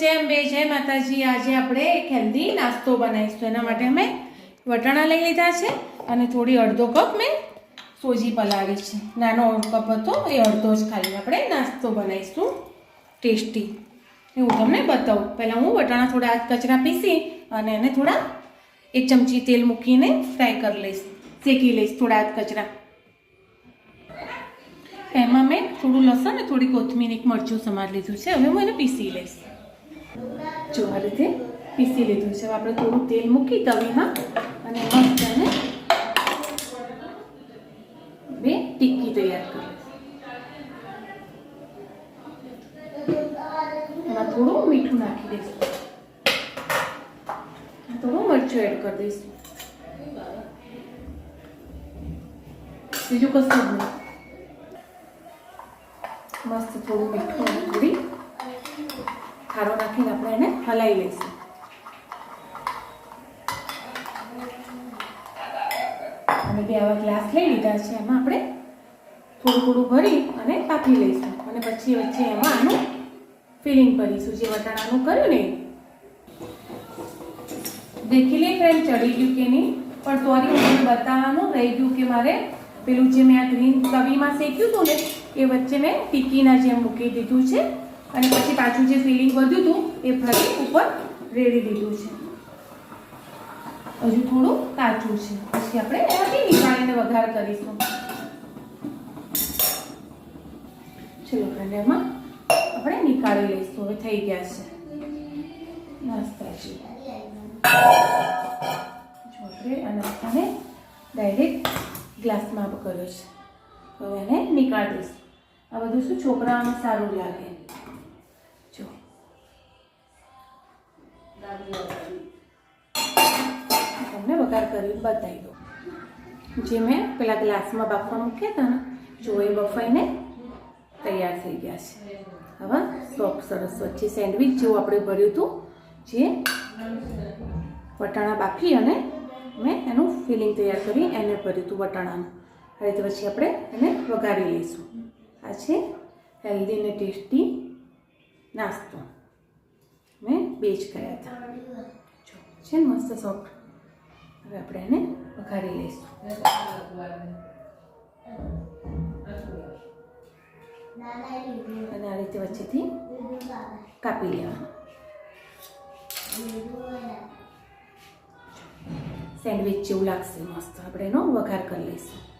જય બે જય માતાજી, આજે આપણે એક હેલ્ધી નાસ્તો બનાવીશું. એના માટે અમે વટાણા લઈ લીધા છે અને થોડી અડધો કપ મેં સોજી પલાળી છે. નાનો કપ હતો, એ અડધો જ ખાલી આપણે નાસ્તો બનાવીશું. ટેસ્ટી. એ હું તમને બતાવું. પહેલાં હું વટાણા થોડા કચરા પીસી અને એને થોડા એક ચમચી તેલ મૂકીને ફ્રાય કરી લઈશ. શેકી લઈશ થોડા કચરા. એમાં મેં થોડું લસણ અને થોડી કોથમીર, એક મરચું સમાર લીધું છે. હવે હું એને પીસી લઈશ. રીતે પીસી લીધું છે. હવે આપણે થોડું તેલ મૂકી તવીમાં અને મસ્ત એને બે ટિક્કી તૈયાર કરી. એમાં થોડું મીઠું નાખી દઈશું. થોડું મરચું એડ કરી દઈશું. બીજું કશું મસ્ત થોડું મીઠું એડ થોડી ખારો નાખીને આપણે એને હલાવી લઈશું. અને બે આવા ગ્લાસ લઈ લીધા છે, એમાં આપણે થોડું થોડું ભરી અને પાકી લઈશું. અને પછી વચ્ચે એમાં આનું ફિલિંગ કરીશું, જે વટાણાનું કર્યું ને. દેખી લઈ ફ્રેન્ડ ચડી ગયું કે નહીં? પણ સોરી હું બતાવવાનું રહી ગયું કે મારે પેલું જે મેં આ ગ્રીન તવીમાં શેક્યું હતું ને, એ વચ્ચે મેં ટીકીના જેમ મૂકી દીધું છે. અને પછી પાછું જે ફિલિંગ વધ્યું હતું, એ ફરી ઉપર રેડી દીધું છે. હજુ થોડું કાચું છે. પછી આપણે એનાથી નીકાળીને વઘાર કરીશું. ચલો ફ્રેન્ડ એમાં આપણે નીકાળી લઈશું. હવે થઈ ગયા છે. નાસ્તા છે. ચોટરે અને આને ડાયરેક્ટ ગ્લાસમાં કર્યો છે. હવે એને નીકાળી દઈશું આ બધું શું છોકરાઓને સારું લાગે? વઘાર કરી બતાવી દો જે મેં પેલા ગ્લાસમાં બાફવા મૂક્યા હતા ને, જો એ બફાઈને તૈયાર થઈ ગયા છે. હવે સોફ્ટ સરસ વચ્ચે સેન્ડવિચ જેવું આપણે ભર્યું હતું, જે વટાણા બાફી અને મેં એનું ફિલિંગ તૈયાર કરી એને ભર્યું હતું વટાણાનું. આ રીતે પછી આપણે એને વઘારી લઈશું. આ છે હેલ્ધી અને ટેસ્ટી નાસ્તો. મેં બે જ કર્યા હતા. છે ને મસ્ત સોફ્ટ. હવે આપણે એને વઘારી લઈશું. અને આ રીતે વચ્ચેથી કાપી લેવાનું. સેન્ડવિચ જેવું લાગશે, મસ્ત. આપણે એનો વઘાર કરી લઈશું.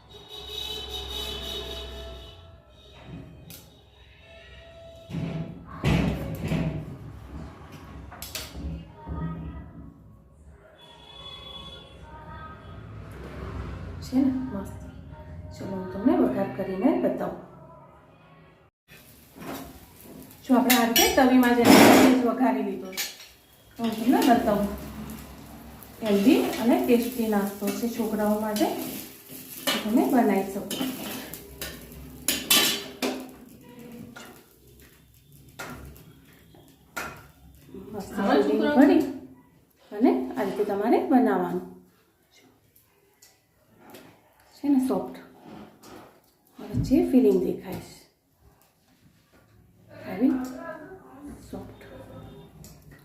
છે ને? મસ્ત. ચલો હું તમને વઘાર કરીને બતાવું. જો આપણે આ રીતે તવીમાં જે વઘારી લીધો તો હું તમને બતાવું. હેલ્ધી અને ટેસ્ટી નાસ્તો છે છોકરાઓ માટે. તમે બનાવી શકો અને આ રીતે તમારે બનાવવાનું. છે ને સોફ્ટ વચ્ચે ફિલિંગ દેખાય છે, આવી સોફ્ટ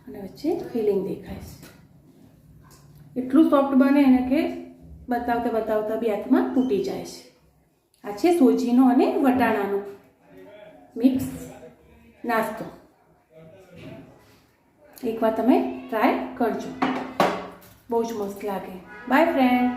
અને વચ્ચે ફિલિંગ દેખાય એટલું સોફ્ટ બને એને કે બતાવતા બતાવતા બી હાથમાં તૂટી જાય છે. આ છે સોજીનો અને વટાણાનો મિક્સ નાસ્તો. એકવાર તમે ટ્રાય કરજો. બહુ જ મસ્ત લાગે. By friend